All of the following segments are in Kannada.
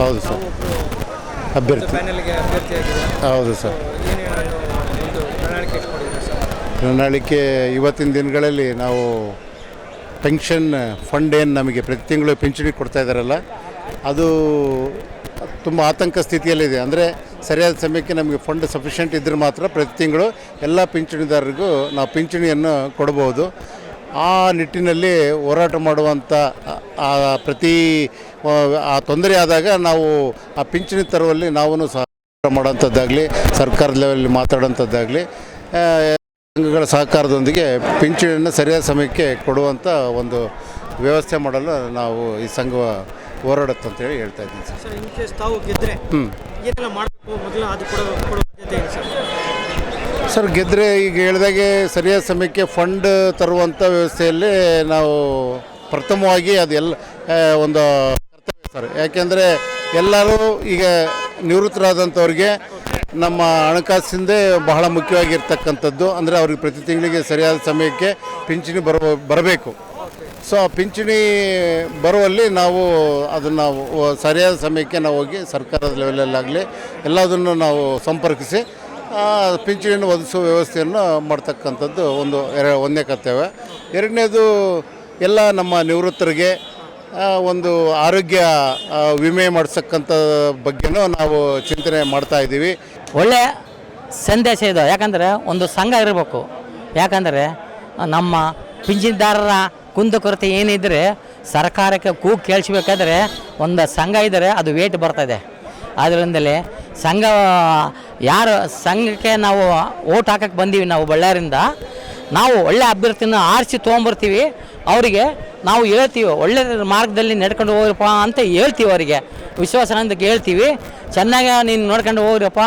ಹೌದು ಸರ್. ಅಭ್ಯರ್ಥಿ. ಪ್ಯಾನೆಲ್ಗೆ ಅಭ್ಯರ್ಥಿಯಾಗಿದೆ ಹೌದು ಸರ್. ಏನೇನು ಒಂದು ಪ್ರಣಾಳಿಕೆ ಇಟ್ಕೊಂಡಿದ್ದೀರಾ ಸರ್? ಪ್ರಣಾಳಿಕೆ ಇವತ್ತಿನ ದಿನಗಳಲ್ಲಿ ನಾವು ಪೆನ್ಷನ್ ಫಂಡ್ ಏನು ನಮಗೆ ಪ್ರತಿ ತಿಂಗಳು ಪಿಂಚಣಿ ಕೊಡ್ತಾ ಇದ್ದಾರಲ್ಲ ಅದು ತುಂಬ ಆತಂಕ ಸ್ಥಿತಿಯಲ್ಲಿದೆ. ಅಂದರೆ ಸರಿಯಾದ ಸಮಯಕ್ಕೆ ನಮಗೆ ಫಂಡ್ ಸಫಿಷಿಯೆಂಟ್ ಇದ್ದರೆ ಮಾತ್ರ ಪ್ರತಿ ತಿಂಗಳು ಎಲ್ಲ ಪಿಂಚಣಿದಾರರಿಗೂ ನಾವು ಪಿಂಚಣಿಯನ್ನು ಕೊಡಬಹುದು. ಆ ನಿಟ್ಟಿನಲ್ಲಿ ಹೋರಾಟ ಮಾಡುವಂಥ ಪ್ರತಿ ಆ ತೊಂದರೆ ಆದಾಗ ನಾವು ಆ ಪಿಂಚಣಿ ತರುವಲ್ಲಿ ನಾವು ಸಹಕಾರ ಮಾಡೋಂಥದ್ದಾಗಲಿ ಸರ್ಕಾರದ ಲೆವೆಲಲ್ಲಿ ಮಾತಾಡೋಂಥದ್ದಾಗಲಿ ಸಂಘಗಳ ಸಹಕಾರದೊಂದಿಗೆ ಪಿಂಚಣಿಯನ್ನು ಸರಿಯಾದ ಸಮಯಕ್ಕೆ ಕೊಡುವಂಥ ಒಂದು ವ್ಯವಸ್ಥೆ ಮಾಡಲು ನಾವು ಈ ಸಂಘ ಹೋರಾಡುತ್ತೆ ಅಂತೇಳಿ ಹೇಳ್ತಾ ಇದ್ದೀನಿ ಸರ್. ಇನ್ ಕೇಸ್ ತಾವು ಗೆದ್ದರೆ ಹ್ಞೂ ಏನೆಲ್ಲ ಮಾಡಬೇಕು? ಮೊದಲು ಅದು ಕೊಡೋ ಕೊಡೋ ಸರ್? ಸರ್ ಗೆದ್ದರೆ ಈಗ ಹೇಳಿದಾಗೆ ಸರಿಯಾದ ಸಮಯಕ್ಕೆ ಫಂಡ್ ತರುವಂಥ ವ್ಯವಸ್ಥೆಯಲ್ಲಿ ನಾವು ಪ್ರಥಮವಾಗಿ ಅದೆಲ್ಲ ಒಂದು ಕರ್ತವ್ಯ ಸರ್. ಯಾಕೆಂದರೆ ಎಲ್ಲರೂ ಈಗ ನಿವೃತ್ತರಾದಂಥವ್ರಿಗೆ ನಮ್ಮ ಹಣಕಾಸಿಂದೇ ಬಹಳ ಮುಖ್ಯವಾಗಿರ್ತಕ್ಕಂಥದ್ದು. ಅಂದರೆ ಅವ್ರಿಗೆ ಪ್ರತಿ ತಿಂಗಳಿಗೆ ಸರಿಯಾದ ಸಮಯಕ್ಕೆ ಪಿಂಚಣಿ ಬರ ಬರಬೇಕು. ಸೊ ಆ ಪಿಂಚಣಿ ಬರುವಲ್ಲಿ ನಾವು ಅದನ್ನು ಸರಿಯಾದ ಸಮಯಕ್ಕೆ ನಾವು ಹೋಗಿ ಸರ್ಕಾರದ ಲೆವೆಲಲ್ಲಾಗಲಿ ಎಲ್ಲದನ್ನು ನಾವು ಸಂಪರ್ಕಿಸಿ ಪಿಂಚಣಿಯನ್ನು ಒದಗಿಸುವ ವ್ಯವಸ್ಥೆಯನ್ನು ಮಾಡ್ತಕ್ಕಂಥದ್ದು ಒಂದು ಎರ ಒಂದನೇ ಕರ್ತವ್ಯ. ಎರಡನೇದು, ಎಲ್ಲ ನಮ್ಮ ನಿವೃತ್ತರಿಗೆ ಒಂದು ಆರೋಗ್ಯ ವಿಮೆ ಮಾಡಿಸ್ತಕ್ಕಂಥ ಬಗ್ಗೆನೂ ನಾವು ಚಿಂತನೆ ಮಾಡ್ತಾ ಇದ್ದೀವಿ. ಒಳ್ಳೆಯ ಸಂದೇಶ ಇದು. ಯಾಕಂದರೆ ಒಂದು ಸಂಘ ಇರಬೇಕು. ಯಾಕಂದರೆ ನಮ್ಮ ಪಿಂಚಣಿದಾರರ ಕುಂದುಕೊರತೆ ಏನಿದ್ರೆ ಸರ್ಕಾರಕ್ಕೆ ಕೂಗು ಕೇಳಿಸ್ಬೇಕಾದ್ರೆ ಒಂದು ಸಂಘ ಇದ್ದರೆ ಅದು ವೇಟ್ ಬರ್ತದೆ ಅದರಿಂದಲೇ ಸಂಘ ಯಾರು ಸಂಘಕ್ಕೆ ನಾವು ಓಟ್ ಹಾಕಕ್ಕೆ ಬಂದೀವಿ ನಾವು ಬಳ್ಳಾರಿಂದ ನಾವು ಒಳ್ಳೆ ಅಭ್ಯರ್ಥಿನ ಆರಿಸಿ ತೊಗೊಂಬರ್ತೀವಿ, ಅವರಿಗೆ ನಾವು ಹೇಳ್ತೀವಿ, ಒಳ್ಳೆ ಮಾರ್ಗದಲ್ಲಿ ನಡ್ಕೊಂಡು ಹೋಗ್ರಪ್ಪ ಅಂತ ಹೇಳ್ತೀವಿ ಅವರಿಗೆ. ವಿಶ್ವಾಸದಿಂದ ಹೇಳ್ತೀವಿ ಚೆನ್ನಾಗಿ ನೀನು ನೋಡ್ಕೊಂಡು ಹೋಗ್ರಪ್ಪ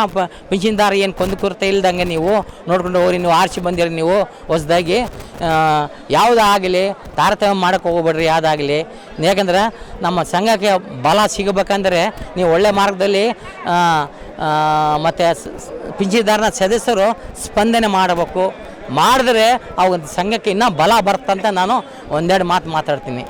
ಪಿಂಚಿನದಾರ ಏನು ಕೊಂದು ಕೊರತೆ ಇಲ್ದಂಗೆ ನೀವು ನೋಡ್ಕೊಂಡು ಹೋಗ್ರಿ, ನೀವು ಆರಿಸಿ ಬಂದಿರಿ ನೀವು ಹೊಸ್ದಾಗಿ. ಯಾವುದಾಗಲಿ ತಾರತಮ್ಯ ಮಾಡೋಕ್ಕೆ ಹೋಗ್ಬೇಡ್ರಿ, ಯಾವುದಾಗಲಿ. ಯಾಕಂದ್ರೆ ನಮ್ಮ ಸಂಘಕ್ಕೆ ಬಲ ಸಿಗಬೇಕಂದ್ರೆ ನೀವು ಒಳ್ಳೆ ಮಾರ್ಗದಲ್ಲಿ ಮತ್ತು ಪಿಂಚಿದಾರನ ಸದಸ್ಯರು ಸ್ಪಂದನೆ ಮಾಡಬೇಕು. ಮಾಡಿದ್ರೆ ಆ ಒಂದು ಸಂಘಕ್ಕೆ ಇನ್ನೂ ಬಲ ಬರ್ತಂತ ನಾನು ಒಂದೆರಡು ಮಾತು ಮಾತಾಡ್ತೀನಿ.